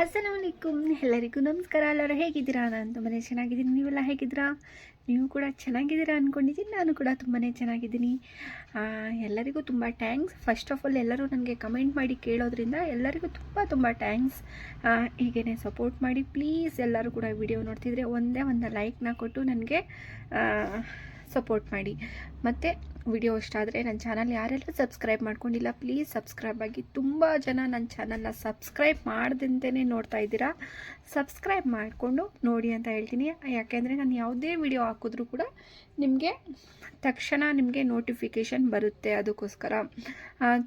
ಅಸ್ಸಲಾಮಲೈಕುಮ್ ಎಲ್ಲರಿಗೂ ನಮಸ್ಕಾರ. ಎಲ್ಲರೂ ಹೇಗಿದ್ದೀರಾ? ನಾನು ತುಂಬಾ ಚೆನ್ನಾಗಿದ್ದೀನಿ. ನೀವೆಲ್ಲ ಹೇಗಿದ್ದೀರಾ? ನೀವು ಕೂಡ ಚೆನ್ನಾಗಿದ್ದೀರಾ ಅಂದ್ಕೊಂಡಿದ್ದೀನಿ ನಾನು ಕೂಡ ತುಂಬಾ ಚೆನ್ನಾಗಿದ್ದೀನಿ. ಎಲ್ಲರಿಗೂ ತುಂಬ ಟ್ಯಾಂಕ್ಸ್ ಫಸ್ಟ್ ಆಫ್ ಆಲ್ ಎಲ್ಲರೂ ನನಗೆ ಕಮೆಂಟ್ ಮಾಡಿ ಕೇಳೋದ್ರಿಂದ ಎಲ್ಲರಿಗೂ ತುಂಬ ತುಂಬ ಟ್ಯಾಂಕ್ಸ್ ಹೀಗೇ ಸಪೋರ್ಟ್ ಮಾಡಿ ಪ್ಲೀಸ್ ಎಲ್ಲರೂ ಕೂಡ ವಿಡಿಯೋ ನೋಡ್ತಿದ್ರೆ ಒಂದೇ ಒಂದು ಲೈಕ್ನ ಕೊಟ್ಟು ನನಗೆ ಸಪೋರ್ಟ್ ಮಾಡಿ. ಮತ್ತು ವಿಡಿಯೋ ಇಷ್ಟ ಆದರೆ ನನ್ನ ಚಾನಲ್ ಯಾರೆಲ್ಲ ಸಬ್ಸ್ಕ್ರೈಬ್ ಮಾಡ್ಕೊಂಡಿಲ್ಲ ಪ್ಲೀಸ್ ಸಬ್ಸ್ಕ್ರೈಬ್ ಆಗಿ. ತುಂಬ ಜನ ನನ್ನ ಚಾನಲ್ನ ಸಬ್ಸ್ಕ್ರೈಬ್ ಮಾಡ್ದಂತೆಯೇ ನೋಡ್ತಾ ಇದ್ದೀರಾ. ಸಬ್ಸ್ಕ್ರೈಬ್ ಮಾಡಿಕೊಂಡು ನೋಡಿ ಅಂತ ಹೇಳ್ತೀನಿ. ಯಾಕೆಂದರೆ ನಾನು ಯಾವುದೇ ವಿಡಿಯೋ ಹಾಕಿದ್ರೂ ಕೂಡ ನಿಮಗೆ ತಕ್ಷಣ ನಿಮಗೆ ನೋಟಿಫಿಕೇಷನ್ ಬರುತ್ತೆ ಅದಕ್ಕೋಸ್ಕರ.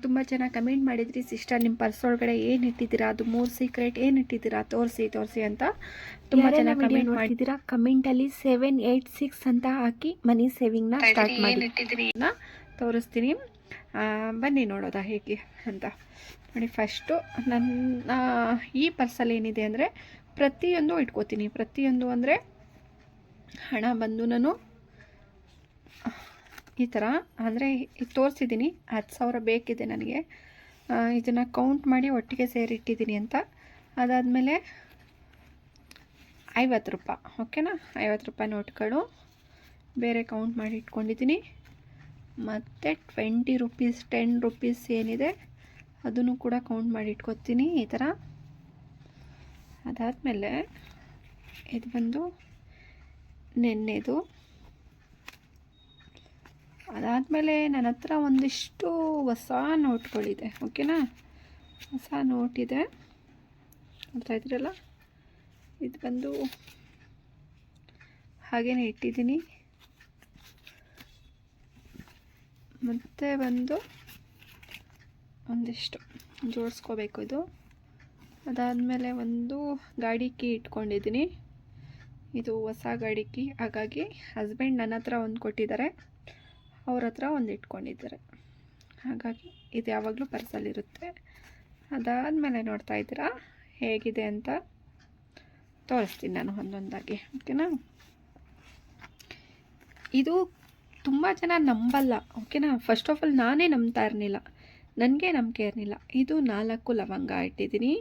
ತುಂಬ ಜನ ಕಮೆಂಟ್ ಮಾಡಿದ್ರಿ ಸಿಸ್ಟರ್ ನಿಮ್ಮ ಪರ್ಸ್ ಒಳಗಡೆ ಏನು ಇಟ್ಟಿದ್ದೀರಾ? ಅದು ಮೂರು ಸೀಕ್ರೆಟ್ ಏನು ಇಟ್ಟಿದ್ದೀರಾ? ತೋರಿಸಿ ತೋರಿಸಿ ಅಂತ. ತುಂಬ ಜನ ಕಮೆಂಟ್ ಮಾಡಿದ್ದೀರಾ ಕಮೆಂಟಲ್ಲಿ ಸೆವೆನ್ ಏಯ್ಟ್ ಸಿಕ್ಸ್ ಅಂತ ಹಾಕಿ ಮನಿ ಸೇವಿಂಗ್ನ ಸ್ಟಾರ್ಟ್ ಮಾಡಿ. ತೋರಿಸ್ತೀನಿ. ಬನ್ನಿ ನೋಡೋದಾ ಹೇಗೆ ಅಂತ. ನೋಡಿ ಫಸ್ಟು ನನ್ನ ಈ ಪರ್ಸಲ್ಲಿ ಏನಿದೆ ಅಂದರೆ ಪ್ರತಿಯೊಂದು ಇಟ್ಕೋತೀನಿ. ಪ್ರತಿಯೊಂದು ಅಂದರೆ ಹಣ ಬಂದು ನಾನು ಈ ಥರ ಅಂದರೆ ತೋರಿಸಿದ್ದೀನಿ ಹತ್ತು ಸಾವಿರ ಬೇಕಿದೆ ನನಗೆ. ಇದನ್ನು ಕೌಂಟ್ ಮಾಡಿ ಒಟ್ಟಿಗೆ ಸೇರಿಟ್ಟಿದ್ದೀನಿ ಅಂತ. ಅದಾದಮೇಲೆ ಐವತ್ತು ರೂಪಾಯಿ. ಓಕೆನಾ ಐವತ್ತು ರೂಪಾಯಿ ನೋಟ್ಗಳು ಬೇರೆ ಕೌಂಟ್ ಮಾಡಿ ಇಟ್ಕೊಂಡಿದ್ದೀನಿ. ಮತ್ತು ಟ್ವೆಂಟಿ ರುಪೀಸ್ ಟೆನ್ ರುಪೀಸ್ ಏನಿದೆ, ಅದನ್ನು ಕೂಡ ಕೌಂಟ್ ಮಾಡಿ ಇಟ್ಕೊತೀನಿ ಈ ಥರ ಅದಾದಮೇಲೆ ಇದು ಬಂದು ನೆನ್ನೆದು. ಅದಾದಮೇಲೆ ನನ್ನ ಹತ್ರ ಒಂದಿಷ್ಟು ಹೊಸ ನೋಟ್ಗಳಿದೆ ಓಕೆನಾ ಹೊಸ ನೋಟ್ ಇದೆ. ನೋಡ್ತಾ ಇದ್ರಲ್ಲ ಇದು ಬಂದು ಹಾಗೇನೆ ಇಟ್ಟಿದ್ದೀನಿ. ಮತ್ತು ಬಂದು ಒಂದಿಷ್ಟು ಜೋಡಿಸ್ಕೋಬೇಕು ಇದು. ಅದಾದಮೇಲೆ ಒಂದು ಗಾಡಿ ಕೀ ಇಟ್ಕೊಂಡಿದ್ದೀನಿ. ಇದು ಹೊಸ ಗಾಡಿ ಕೀ ಹಾಗಾಗಿ ಹಸ್ಬೆಂಡ್ ನನ್ನ ಹತ್ರ ಒಂದು ಕೊಟ್ಟಿದ್ದಾರೆ. ಅವ್ರ ಹತ್ರ ಒಂದು ಇಟ್ಕೊಂಡಿದ್ದಾರೆ. ಹಾಗಾಗಿ ಇದು ಯಾವಾಗಲೂ ಪರ್ಸಲ್ಲಿರುತ್ತೆ ಅದಾದಮೇಲೆ ನೋಡ್ತಾ ಇದ್ದೀರಾ? ಹೇಗಿದೆ ಅಂತ ತೋರಿಸ್ತೀನಿ ನಾನು ಒಂದೊಂದಾಗಿ. ಓಕೆನಾ ಇದು ತುಂಬ ಜನ ನಂಬಲ್ಲ ಓಕೆನಾ ಫಸ್ಟ್ ಆಫ್ ಆಲ್ ನಾನೇ ನಂಬ್ತಾ ಇರಲಿಲ್ಲ. ನನಗೆ ನಂಬಿಕೆ ಇರಲಿಲ್ಲ. ಇದು ನಾಲ್ಕು ಲವಂಗ ಇಟ್ಟಿದ್ದೀನಿ.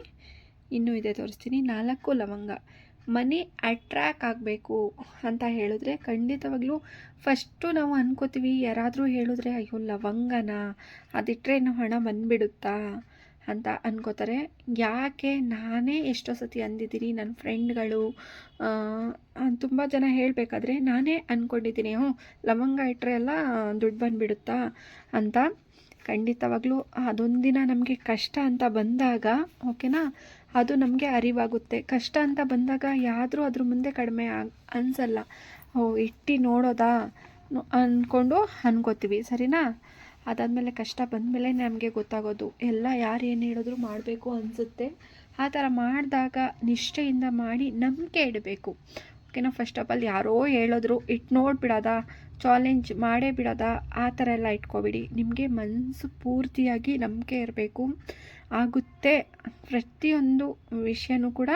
ಇನ್ನೂ ಇದೆ ತೋರಿಸ್ತೀನಿ. ನಾಲ್ಕು ಲವಂಗ. ಮನಿ ಅಟ್ರ್ಯಾಕ್ಟ್ ಆಗಬೇಕು ಅಂತ ಹೇಳಿದ್ರೆ ಖಂಡಿತವಾಗ್ಲೂ ಫಸ್ಟು ನಾವು ಅನ್ಕೋತೀವಿ, ಯಾರಾದರೂ ಹೇಳಿದ್ರೆ, ಅಯ್ಯೋ, ಲವಂಗನ? ಅದಿಟ್ಟರೆ ನಾವು ಹಣ ಬಂದುಬಿಡುತ್ತಾ? ಅಂತ ಅನ್ಕೋತಾರೆ. ಯಾಕೆ ನಾನೇ ಎಷ್ಟೋ ಸತಿ ಅಂದಿದ್ದೀನಿ ನನ್ನ ಫ್ರೆಂಡ್ಗಳು ತುಂಬ ಜನ ಹೇಳಬೇಕಾದ್ರೆ ನಾನೇ ಅಂದ್ಕೊಂಡಿದ್ದೀನಿ ಹ್ಞೂ, ಲವಂಗ ಇಟ್ಟರೆ ಎಲ್ಲ ದುಡ್ಡು ಬಂದುಬಿಡುತ್ತಾ ಅಂತ. ಖಂಡಿತವಾಗ್ಲೂ ಅದೊಂದಿನ ನಮಗೆ ಕಷ್ಟ ಅಂತ ಬಂದಾಗ, ಓಕೆನಾ, ಅದು ನಮಗೆ ಅರಿವಾಗುತ್ತೆ. ಕಷ್ಟ ಅಂತ ಬಂದಾಗ ಯಾದರೂ ಅದ್ರ ಮುಂದೆ ಕಡಿಮೆ ಆಗ, ಅನ್ಸಲ್ಲ. ಓ, ಇಟ್ಟು ನೋಡೋದಾ ಅಂದ್ಕೊಂಡು ಅನ್ಕೋತೀವಿ, ಸರಿನಾ? ಅದಾದಮೇಲೆ ಕಷ್ಟ ಬಂದಮೇಲೆ ನಮಗೆ ಗೊತ್ತಾಗೋದು, ಎಲ್ಲ ಯಾರು ಏನು ಹೇಳಿದ್ರು ಮಾಡಬೇಕು ಅನಿಸುತ್ತೆ. ಆ ಥರ ಮಾಡಿದಾಗ ನಿಷ್ಠೆಯಿಂದ ಮಾಡಿ ನಂಬಿಕೆ ಇಡಬೇಕು. ಓಕೆನಾ ಫಸ್ಟ್ ಆಫ್ ಆಲ್ ಯಾರೋ ಹೇಳಿದ್ರು ಇಟ್ ನೋಡಿಬಿಡೋದ ಚಾಲೆಂಜ್ ಮಾಡೇ ಬಿಡೋದ, ಆ ಥರ ಎಲ್ಲ ಇಟ್ಕೊಬಿಡಿ. ನಿಮಗೆ ಮನಸ್ಸು ಪೂರ್ತಿಯಾಗಿ ನಂಬಿಕೆ ಇರಬೇಕು. ಆಗುತ್ತೆ ಪ್ರತಿಯೊಂದು ವಿಷಯನೂ ಕೂಡ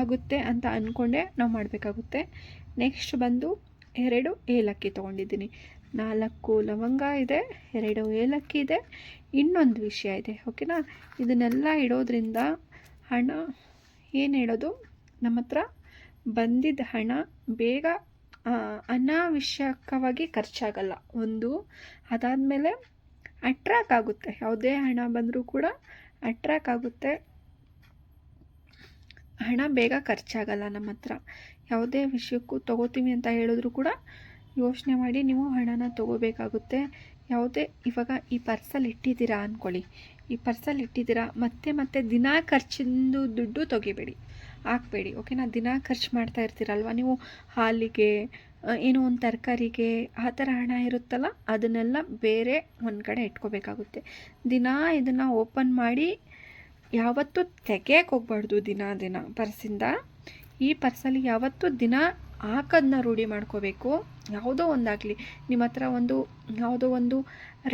ಆಗುತ್ತೆ ಅಂತ ಅಂದ್ಕೊಂಡೆ ನಾವು ಮಾಡಬೇಕಾಗುತ್ತೆ. ನೆಕ್ಸ್ಟ್ ಬಂದು ಎರಡು ಏಲಕ್ಕಿ ತೊಗೊಂಡಿದ್ದೀನಿ. ನಾಲ್ಕು ಲವಂಗ ಇದೆ, ಎರಡು ಏಲಕ್ಕಿ ಇದೆ, ಇನ್ನೊಂದು ವಿಷಯ ಇದೆ ಓಕೆನಾ ಇದನ್ನೆಲ್ಲ ಇಡೋದ್ರಿಂದ ಹಣ ಏನು ಹೇಳೋದು? ನಮ್ಮ ಹತ್ರ ಬಂದಿದ್ದ ಹಣ ಬೇಗ ಅನಾವಶ್ಯಕವಾಗಿ ಖರ್ಚಾಗಲ್ಲ. ಒಂದು, ಅದಾದಮೇಲೆ ಅಟ್ರ್ಯಾಕ್ ಆಗುತ್ತೆ. ಯಾವುದೇ ಹಣ ಬಂದರೂ ಕೂಡ ಅಟ್ರ್ಯಾಕ್ ಆಗುತ್ತೆ. ಹಣ ಬೇಗ ಖರ್ಚಾಗಲ್ಲ ನಮ್ಮ ಹತ್ರ. ಯಾವುದೇ ವಿಷಯಕ್ಕೂ ತೊಗೋತೀವಿ ಅಂತ ಹೇಳಿದ್ರು ಕೂಡ ಯೋಚನೆ ಮಾಡಿ ನೀವು ಹಣನ ತೊಗೋಬೇಕಾಗುತ್ತೆ. ಯಾವುದೇ ಇವಾಗ ಈ ಪರ್ಸಲ್ಲಿ ಇಟ್ಟಿದ್ದೀರಾ ಅಂದ್ಕೊಳ್ಳಿ ಈ ಪರ್ಸಲ್ಲಿ ಇಟ್ಟಿದ್ದೀರಾ, ಮತ್ತೆ ಮತ್ತೆ ದಿನಾ ಖರ್ಚಿಂದು ದುಡ್ಡು ತೆಗಿಬೇಡಿ. ಹಾಕ್ಬೇಡಿ, ಓಕೆನಾ? ದಿನಾ ಖರ್ಚು ಮಾಡ್ತಾ ಇರ್ತೀರಲ್ವ ನೀವು? ಹಾಲಿಗೆ ಏನೋ ಒಂದು ತರಕಾರಿಗೆ, ಆ ಥರ ಹಣ ಇರುತ್ತಲ್ಲ, ಅದನ್ನೆಲ್ಲ ಬೇರೆ ಒಂದು ಕಡೆ ಇಟ್ಕೋಬೇಕಾಗುತ್ತೆ. ದಿನ ಇದನ್ನು ಓಪನ್ ಮಾಡಿ ಯಾವತ್ತೂ ತೆಗೆಯಕ್ಕೆ ಹೋಗ್ಬಾರ್ದು ದಿನ ದಿನ ಪರ್ಸಿಂದ. ಈ ಪರ್ಸಲ್ಲಿ ಯಾವತ್ತೂ ದಿನ ಹಾಕೋದನ್ನ ರೂಢಿ ಮಾಡ್ಕೋಬೇಕು. ಯಾವುದೋ ಒಂದಾಗಲಿ. ನಿಮ್ಮ ಹತ್ರ ಒಂದು, ಯಾವುದೋ ಒಂದು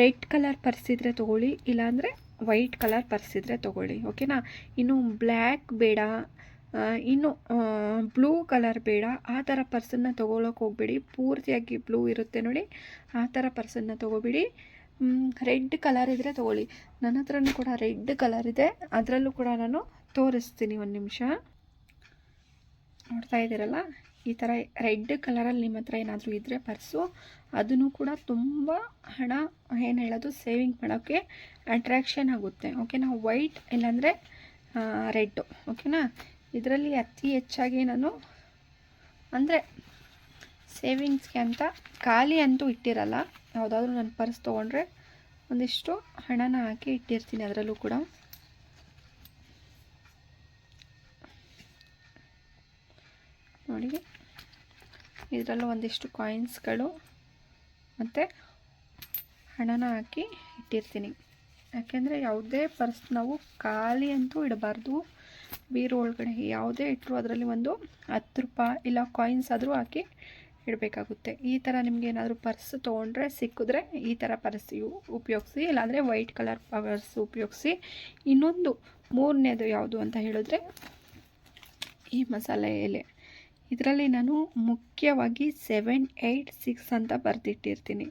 ರೆಡ್ ಕಲರ್ ಪರ್ಸ್ ಇದ್ದರೆ ತೊಗೊಳ್ಳಿ, ಇಲ್ಲಾಂದರೆ ವೈಟ್ ಕಲರ್ ಪರ್ಸ್ ಇದ್ದರೆ ತೊಗೊಳ್ಳಿ, ಓಕೆನಾ? ಇನ್ನು ಬ್ಲ್ಯಾಕ್ ಬೇಡ ಇನ್ನು ಬ್ಲೂ ಕಲರ್ ಬೇಡ. ಆ ಥರ ಪರ್ಸನ್ನ ತೊಗೊಳಕ್ಕೆ ಹೋಗ್ಬೇಡಿ. ಪೂರ್ತಿಯಾಗಿ ಬ್ಲೂ ಇರುತ್ತೆ ನೋಡಿ. ಆ ಥರ ಪರ್ಸನ್ನ ತೊಗೊಬೇಡಿ. ರೆಡ್ ಕಲರ್ ಇದ್ದರೆ ತೊಗೊಳ್ಳಿ. ನನ್ನ ಹತ್ರನೂ ಕೂಡ ರೆಡ್ ಕಲರ್ ಇದೆ. ಅದರಲ್ಲೂ ಕೂಡ ನಾನು ತೋರಿಸ್ತೀನಿ ಒಂದು ನಿಮಿಷ. ನೋಡ್ತಾ ಇದ್ದೀರಲ್ಲ? ಈ ಥರ ರೆಡ್ ಕಲರಲ್ಲಿ ನಿಮ್ಮ ಹತ್ರ ಏನಾದರೂ ಇದ್ದರೆ ಪರ್ಸು ಅದನ್ನು ಕೂಡ ತುಂಬ ಹಣ, ಏನು ಹೇಳೋದು ಸೇವಿಂಗ್ ಮಾಡೋಕ್ಕೆ ಅಟ್ರ್ಯಾಕ್ಷನ್ ಆಗುತ್ತೆ. ಓಕೆನಾ ವೈಟ್ ಇಲ್ಲಾಂದರೆ ರೆಡ್ಡು ಓಕೆನಾ ಇದರಲ್ಲಿ ಅತಿ ಹೆಚ್ಚಾಗಿ ನಾನು, ಅಂದರೆ ಸೇವಿಂಗ್ಸ್ಗೆ ಅಂತ ಖಾಲಿ ಅಂತೂ ಇಟ್ಟಿರಲ್ಲ. ಯಾವುದಾದ್ರೂ ನಾನು ಪರ್ಸ್ ತೊಗೊಂಡ್ರೆ ಒಂದಿಷ್ಟು ಹಣನ ಹಾಕಿ ಇಟ್ಟಿರ್ತೀನಿ ಅದರಲ್ಲೂ ಕೂಡ. ನೋಡಿ. ಇದರಲ್ಲೂ ಒಂದಿಷ್ಟು ಕಾಯಿನ್ಸ್ಗಳು ಮತ್ತು ಹಣನ ಹಾಕಿ ಇಟ್ಟಿರ್ತೀನಿ. ಯಾಕೆಂದರೆ ಯಾವುದೇ ಪರ್ಸ್ ನಾವು ಖಾಲಿ ಅಂತೂ ಇಡಬಾರ್ದು. ಬೀರು ಒಳಗಡೆ ಯಾವುದೇ ಇಟ್ಟರು ಅದರಲ್ಲಿ ಒಂದು ಹತ್ತು ರೂಪಾಯಿ ಇಲ್ಲ ಕಾಯಿನ್ಸ್ ಆದರೂ ಹಾಕಿ ಇಡಬೇಕಾಗುತ್ತೆ. ಈ ಥರ ನಿಮ್ಗೆ ಏನಾದರೂ ಪರ್ಸ್ ತೊಗೊಂಡ್ರೆ ಸಿಕ್ಕಿದ್ರೆ ಈ ಥರ ಪರ್ಸ್ ಉಪಯೋಗಿಸಿ, ಇಲ್ಲಾಂದರೆ ವೈಟ್ ಕಲರ್ ಪರ್ಸ್ ಉಪಯೋಗಿಸಿ. ಇನ್ನೊಂದು ಮೂರನೇದು ಯಾವುದು ಅಂತ ಹೇಳಿದ್ರೆ ಈ ಮಸಾಲೆ ಎಲೆ. ಇದರಲ್ಲಿ ನಾನು ಮುಖ್ಯವಾಗಿ ಸೆವೆನ್, ಏಯ್ಟ್, ಸಿಕ್ಸ್ ಅಂತ ಬರೆದಿಟ್ಟಿರ್ತೀನಿ.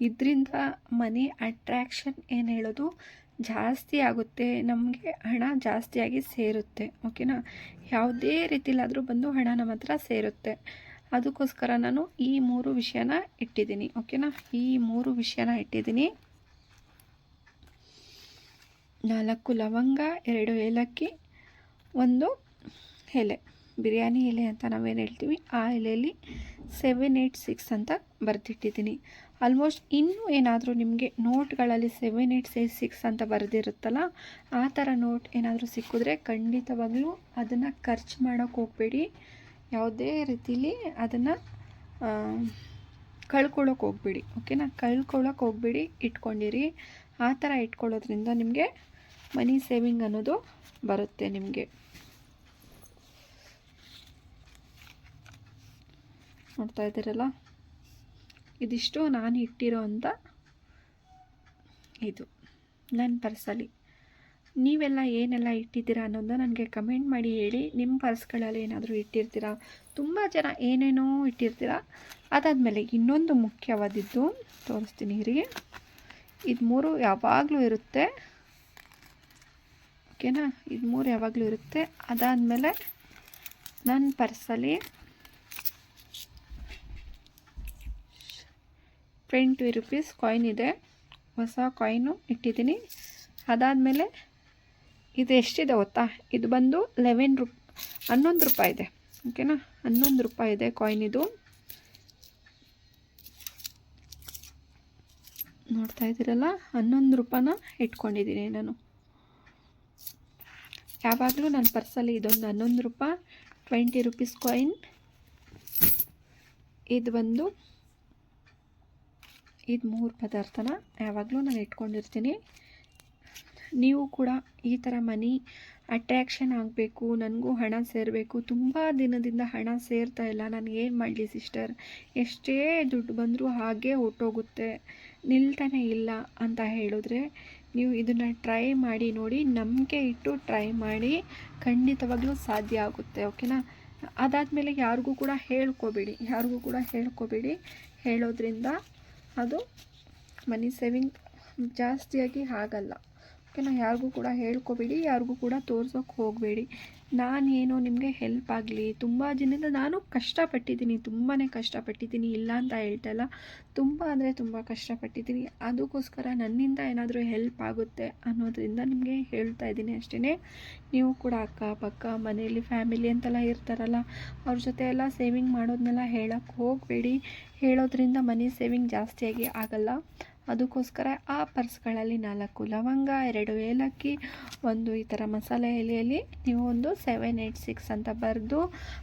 ಇದರಿಂದ ಮನಿ ಅಟ್ರ್ಯಾಕ್ಷನ್ ಏನು ಹೇಳೋದು? ಜಾಸ್ತಿ ಆಗುತ್ತೆ. ನಮಗೆ ಹಣ ಜಾಸ್ತಿಯಾಗಿ ಸೇರುತ್ತೆ. ಓಕೆನಾ? ಯಾವುದೇ ರೀತಿಲಾದರೂ ಬಂದು ಹಣ ನಮ್ಮ ಹತ್ರ ಸೇರುತ್ತೆ. ಅದಕ್ಕೋಸ್ಕರ ನಾನು ಈ ಮೂರು ವಿಷಯನ ಇಟ್ಟಿದ್ದೀನಿ. ಓಕೆನಾ? ಈ ಮೂರು ವಿಷಯನ ಇಟ್ಟಿದ್ದೀನಿ. ನಾಲ್ಕು ಲವಂಗ, ಎರಡು ಏಲಕ್ಕಿ, ಒಂದು ಎಲೆ. ಬಿರಿಯಾನಿ ಎಲೆ ಅಂತ ನಾವೇನು ಹೇಳ್ತೀವಿ, ಆ ಎಲೆಯಲ್ಲಿ ಸೆವೆನ್ ಏಯ್ಟ್ ಸಿಕ್ಸ್ ಅಂತ ಬರೆದಿಟ್ಟಿದ್ದೀನಿ. ಆಲ್ಮೋಸ್ಟ್ ಇನ್ನೂ ಏನಾದರೂ ನಿಮಗೆ ನೋಟ್ಗಳಲ್ಲಿ ಸೆವೆನ್ ಏಯ್ಟ್ ಸಿಕ್ಸ್ ಅಂತ ಬರೆದಿರುತ್ತಲ್ಲ, ಆ ಥರ ನೋಟ್ ಏನಾದರೂ ಸಿಕ್ಕಿದ್ರೆ ಖಂಡಿತವಾಗ್ಲೂ ಅದನ್ನು ಖರ್ಚು ಮಾಡೋಕ್ಕೆ ಹೋಗಬೇಡಿ. ಯಾವುದೇ ರೀತಿಲಿ ಅದನ್ನು ಕಳ್ಕೊಳ್ಳೋಕೆ ಹೋಗ್ಬೇಡಿ. ಓಕೆನಾ? ಕಳ್ಕೊಳ್ಳೋಕೆ ಹೋಗ್ಬೇಡಿ, ಇಟ್ಕೊಂಡಿರಿ. ಆ ಥರ ಇಟ್ಕೊಳ್ಳೋದ್ರಿಂದ ನಿಮಗೆ ಮನಿ ಸೇವಿಂಗ್ ಅನ್ನೋದು ಬರುತ್ತೆ ನಿಮಗೆ. ನೋಡ್ತಾ ಇದ್ದೀರಲ್ಲ? ಇದಿಷ್ಟು ನಾನು ಇಟ್ಟಿರೋ ಅಂಥ ಇದು. ನನ್ನ ಪರ್ಸಲ್ಲಿ. ನೀವೆಲ್ಲ ಏನೆಲ್ಲ ಇಟ್ಟಿದ್ದೀರಾ ಅನ್ನೋದು ನನಗೆ ಕಮೆಂಟ್ ಮಾಡಿ ಹೇಳಿ. ನಿಮ್ಮ ಪರ್ಸ್ಗಳಲ್ಲಿ ಏನಾದರೂ ಇಟ್ಟಿರ್ತೀರಾ? ತುಂಬ ಜನ ಏನೇನೋ ಇಟ್ಟಿರ್ತೀರಾ? ಅದಾದಮೇಲೆ ಇನ್ನೊಂದು ಮುಖ್ಯವಾದಿದ್ದು ತೋರಿಸ್ತೀನಿ ರೀ ಇದು ಮೂರು ಯಾವಾಗಲೂ ಇರುತ್ತೆ. ಓಕೆನಾ? ಇದು ಮೂರು ಯಾವಾಗಲೂ ಇರುತ್ತೆ. ಅದಾದಮೇಲೆ ನನ್ನ ಪರ್ಸಲ್ಲಿ ಟ್ವೆಂಟಿ ರುಪೀಸ್ ಕಾಯಿನ್ ಇದೆ. ಹೊಸ ಕಾಯಿನು ಇಟ್ಟಿದ್ದೀನಿ. ಅದಾದಮೇಲೆ ಇದು ಎಷ್ಟಿದೆ ಗೊತ್ತಾ? ಇದು ಬಂದು ಲೆವೆನ್ ರು ಹನ್ನೊಂದು ರೂಪಾಯಿ ಇದೆ. ಓಕೆನಾ ಹನ್ನೊಂದು ರೂಪಾಯಿ ಇದೆ ಕಾಯಿನ್ ಇದು. ನೋಡ್ತಾ ಇದ್ದೀರಲ್ಲ? ಹನ್ನೊಂದು ರೂಪಾಯಿನ ಇಟ್ಕೊಂಡಿದ್ದೀನಿ ನಾನು. ಯಾವಾಗಲೂ ನನ್ನ ಪರ್ಸಲ್ಲಿ ಇದೊಂದು ಹನ್ನೊಂದು ರೂಪಾಯಿ ಟ್ವೆಂಟಿ ರುಪೀಸ್ ಕಾಯಿನ್ ಇದು ಬಂದು ಇದು ಮೂರು ಪದಾರ್ಥನ ಯಾವಾಗಲೂ ನಾನು ಇಟ್ಕೊಂಡಿರ್ತೀನಿ. ನೀವು ಕೂಡ ಈ ಥರ ಮನಿ ಅಟ್ರ್ಯಾಕ್ಷನ್ ಆಗಬೇಕು, ನನಗೂ ಹಣ ಸೇರಬೇಕು, ತುಂಬ ದಿನದಿಂದ ಹಣ ಸೇರ್ತಾ ಇಲ್ಲ, ನಾನು ಏನು ಮಾಡಲಿ ಸಿಸ್ಟರ್? ಎಷ್ಟೇ ದುಡ್ಡು ಬಂದರೂ ಹಾಗೇ ಹೊಟ್ಟೋಗುತ್ತೆ ನಿಲ್ತಾನೆ ಇಲ್ಲ ಅಂತ ಹೇಳಿದ್ರೆ ನೀವು ಇದನ್ನು ಟ್ರೈ ಮಾಡಿ ನೋಡಿ, ನಂಬಿಕೆ ಇಟ್ಟು ಟ್ರೈ ಮಾಡಿ, ಖಂಡಿತವಾಗ್ಲೂ ಸಾಧ್ಯ ಆಗುತ್ತೆ, ಓಕೆನಾ? ಅದಾದಮೇಲೆ ಯಾರಿಗೂ ಕೂಡ ಹೇಳ್ಕೊಬೇಡಿ, ಯಾರಿಗೂ ಕೂಡ ಹೇಳ್ಕೊಬೇಡಿ, ಹೇಳೋದ್ರಿಂದ ಅದು ಮನಿ ಸೇವಿಂಗ್ ಜಾಸ್ತಿಯಾಗಿ ಆಗಲ್ಲ. ಓಕೆನಾ? ಯಾರಿಗೂ ಕೂಡ ಹೇಳ್ಕೊಬೇಡಿ ಯಾರಿಗೂ ಕೂಡ ತೋರ್ಸೋಕೆ ಹೋಗಬೇಡಿ. ನಾನೇನೋ ನಿಮಗೆ ಹೆಲ್ಪ್ ಆಗಲಿ, ತುಂಬ ದಿನದಿಂದ ನಾನು ಕಷ್ಟಪಟ್ಟಿದ್ದೀನಿ ತುಂಬಾ ಕಷ್ಟಪಟ್ಟಿದ್ದೀನಿ ಇಲ್ಲ ಅಂತ ಹೇಳ್ತಲ್ಲ, ತುಂಬ ಅಂದರೆ ತುಂಬ ಕಷ್ಟಪಟ್ಟಿದ್ದೀನಿ. ಅದಕ್ಕೋಸ್ಕರ ನನ್ನಿಂದ ಏನಾದರೂ ಹೆಲ್ಪ್ ಆಗುತ್ತೆ ಅನ್ನೋದರಿಂದ ನಿಮಗೆ ಹೇಳ್ತಾ ಇದ್ದೀನಿ ಅಷ್ಟೇ ನೀವು ಕೂಡ ಅಕ್ಕಪಕ್ಕ ಮನೆಯಲ್ಲಿ ಫ್ಯಾಮಿಲಿ ಅಂತೆಲ್ಲ ಇರ್ತಾರಲ್ಲ, ಅವ್ರ ಜೊತೆ ಎಲ್ಲ ಸೇವಿಂಗ್ ಮಾಡೋದನ್ನೆಲ್ಲ ಹೇಳೋಕ್ಕೆ ಹೋಗಬೇಡಿ. ಹೇಳೋದ್ರಿಂದ ಮನಿ ಸೇವಿಂಗ್ ಜಾಸ್ತಿಯಾಗಿ ಆಗಲ್ಲ. ಅದಕ್ಕೋಸ್ಕರ ಆ ಪರ್ಸ್ಗಳಲ್ಲಿ ನಾಲ್ಕು ಲವಂಗ, ಎರಡು ಏಲಕ್ಕಿ, ಒಂದು ಈ ಥರ ಮಸಾಲೆ ಎಲೆಯಲ್ಲಿ ನೀವು ಒಂದು ಸೆವೆನ್ ಏಯ್ಟ್ ಸಿಕ್ಸ್ ಅಂತ ಬರೆದು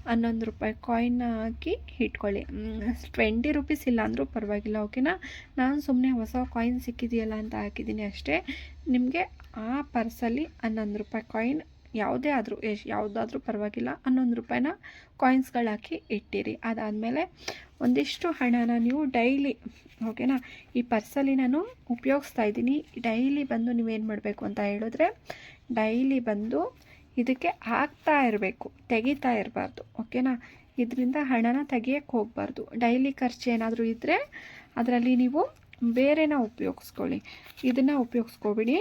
ಹನ್ನೊಂದು ರೂಪಾಯಿ ಕಾಯಿನ್ ಹಾಕಿ ಇಟ್ಕೊಳ್ಳಿ. ಟ್ವೆಂಟಿ ರುಪೀಸ್ ಇಲ್ಲ ಅಂದರೂ ಪರವಾಗಿಲ್ಲ ಓಕೆನಾ ನಾನು ಸುಮ್ಮನೆ ಹೊಸ ಕಾಯಿನ್ ಸಿಕ್ಕಿದೆಯಲ್ಲ ಅಂತ ಹಾಕಿದ್ದೀನಿ ಅಷ್ಟೇ. ನಿಮಗೆ ಆ ಪರ್ಸಲ್ಲಿ ಹನ್ನೊಂದು ರೂಪಾಯಿ ಕಾಯಿನ್ ಯಾವುದೇ ಆದರೂ ಎಷ್ಟು ಯಾವುದಾದ್ರೂ ಪರವಾಗಿಲ್ಲ. ಹನ್ನೊಂದು ರೂಪಾಯಿನ ಕಾಯಿನ್ಸ್ಗಳಾಕಿ ಇಟ್ಟಿರಿ. ಅದಾದಮೇಲೆ ಒಂದಿಷ್ಟು ಹಣನ ನೀವು ಡೈಲಿ ಓಕೆನಾ ಈ ಪರ್ಸಲ್ಲಿ ನಾನು ಉಪಯೋಗಿಸ್ತಾ ಇದ್ದೀನಿ. ಡೈಲಿ ಬಂದು ನೀವೇನು ಮಾಡಬೇಕು ಅಂತ ಹೇಳಿದ್ರೆ ಡೈಲಿ ಬಂದು ಇದಕ್ಕೆ ಹಾಕ್ತಾ ಇರಬೇಕು. ತೆಗಿತಾ ಇರಬಾರ್ದು ಓಕೆನಾ ಇದರಿಂದ ಹಣನ ತೆಗಿಯಕ್ಕೆ ಹೋಗಬಾರ್ದು. ಡೈಲಿ ಖರ್ಚು ಏನಾದರೂ ಇದ್ದರೆ ಅದರಲ್ಲಿ ನೀವು ಬೇರೆನ ಉಪಯೋಗಿಸ್ಕೊಳ್ಳಿ. ಇದನ್ನು ಉಪಯೋಗಿಸ್ಕೊಬಿಡಿ.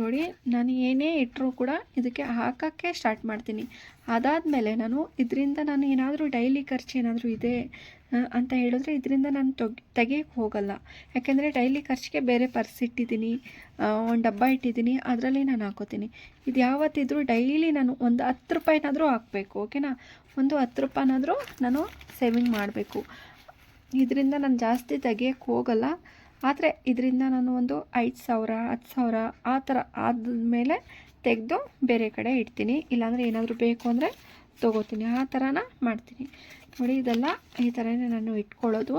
ನೋಡಿ, ನಾನು ಏನೇ ಇಟ್ಟರೂ ಕೂಡ ಇದಕ್ಕೆ ಹಾಕೋಕ್ಕೆ ಸ್ಟಾರ್ಟ್ ಮಾಡ್ತೀನಿ. ಅದಾದಮೇಲೆ ನಾನು ಇದರಿಂದ ನಾನು ಏನಾದರೂ ಡೈಲಿ ಖರ್ಚು ಏನಾದರೂ ಇದೆ ಅಂತ ಹೇಳಿದ್ರೆ ಇದರಿಂದ ನಾನು ತೊಗ್, ತೆಗಿಯೋಕ್ಕೆ ಹೋಗಲ್ಲ. ಯಾಕೆಂದರೆ ಡೈಲಿ ಖರ್ಚಿಗೆ ಬೇರೆ ಪರ್ಸ್ ಇಟ್ಟಿದ್ದೀನಿ ಒಂದು ಡಬ್ಬ ಇಟ್ಟಿದ್ದೀನಿ, ಅದರಲ್ಲಿ ನಾನು ಹಾಕೋತೀನಿ. ಇದು ಯಾವತ್ತಿದ್ರೂ ಡೈಲಿ ನಾನು ಒಂದು ಹತ್ತು ರೂಪಾಯಿನಾದರೂ ಹಾಕಬೇಕು ಓಕೆನಾ ಒಂದು ಹತ್ತು ರೂಪಾಯಿನಾದರೂ ನಾನು ಸೇವಿಂಗ್ ಮಾಡಬೇಕು. ಇದರಿಂದ ನಾನು ಜಾಸ್ತಿ ತೆಗಿಯೋಕ್ಕೆ ಹೋಗಲ್ಲ. ಆದರೆ ಇದರಿಂದ ನಾನು ಒಂದು ಐದು ಸಾವಿರ, ಹತ್ತು ಸಾವಿರ ಆ ಥರ ಆದಮೇಲೆ ತೆಗೆದು ಬೇರೆ ಕಡೆ ಇಡ್ತೀನಿ. ಇಲ್ಲಾಂದರೆ ಏನಾದರೂ ಬೇಕು ಅಂದರೆ ತೊಗೋತೀನಿ. ಆ ಥರನ ಮಾಡ್ತೀನಿ. ನೋಡಿ, ಇದೆಲ್ಲ ಈ ಥರನೇ ನಾನು ಇಟ್ಕೊಳ್ಳೋದು.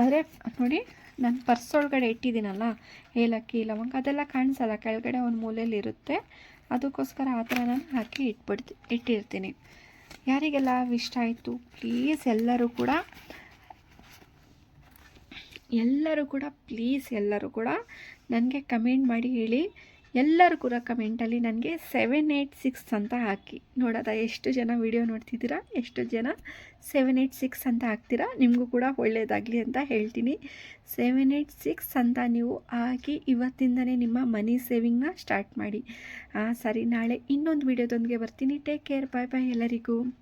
ಆದರೆ ನೋಡಿ, ನಾನು ಪರ್ಸ್ ಒಳಗಡೆ ಇಟ್ಟಿದ್ದೀನಲ್ಲ, ಏಲಕ್ಕಿ, ಲವಂಗ, ಅದೆಲ್ಲ ಕಾಣಿಸಲ್ಲ. ಕೆಳಗಡೆ ಒಂದು ಮೂಲೆಯಲ್ಲಿ ಇರುತ್ತೆ. ಅದಕ್ಕೋಸ್ಕರ ಆ ಥರ ನಾನು ಹಾಕಿ ಇಟ್ಬಿಡ್ತಿ, ಇಟ್ಟಿರ್ತೀನಿ. ಯಾರಿಗೆಲ್ಲ ಇಷ್ಟ ಆಯಿತು ಪ್ಲೀಸ್ ಎಲ್ಲರೂ ಕೂಡ ಎಲ್ಲರೂ ಕೂಡ ಪ್ಲೀಸ್ ಎಲ್ಲರೂ ಕೂಡ ನನಗೆ ಕಮೆಂಟ್ ಮಾಡಿ ಹೇಳಿ. ಎಲ್ಲರೂ ಕೂಡ ಕಮೆಂಟಲ್ಲಿ ನನಗೆ ಸೆವೆನ್ ಏಯ್ಟ್ ಸಿಕ್ಸ್ ಅಂತ ಹಾಕಿ. ನೋಡೋದ, ಎಷ್ಟು ಜನ ವಿಡಿಯೋ ನೋಡ್ತಿದ್ದೀರಾ? ಎಷ್ಟು ಜನ ಸೆವೆನ್ ಏಯ್ಟ್ ಸಿಕ್ಸ್ ಅಂತ ಹಾಕ್ತೀರಾ? ನಿಮಗೂ ಕೂಡ ಒಳ್ಳೆಯದಾಗಲಿ ಅಂತ ಹೇಳ್ತೀನಿ. ಸೆವೆನ್ ಏಯ್ಟ್ ಸಿಕ್ಸ್ ಅಂತ ನೀವು ಹಾಕಿ ಇವತ್ತಿಂದನೇ ನಿಮ್ಮ ಮನಿ ಸೇವಿಂಗ್ನ ಸ್ಟಾರ್ಟ್ ಮಾಡಿ. ಹಾಂ ಸರಿ, ನಾಳೆ ಇನ್ನೊಂದು ವಿಡಿಯೋದೊಂದಿಗೆ ಬರ್ತೀನಿ. ಟೇಕ್ ಕೇರ್ ಬಾಯ್ ಬಾಯ್ ಎಲ್ಲರಿಗೂ.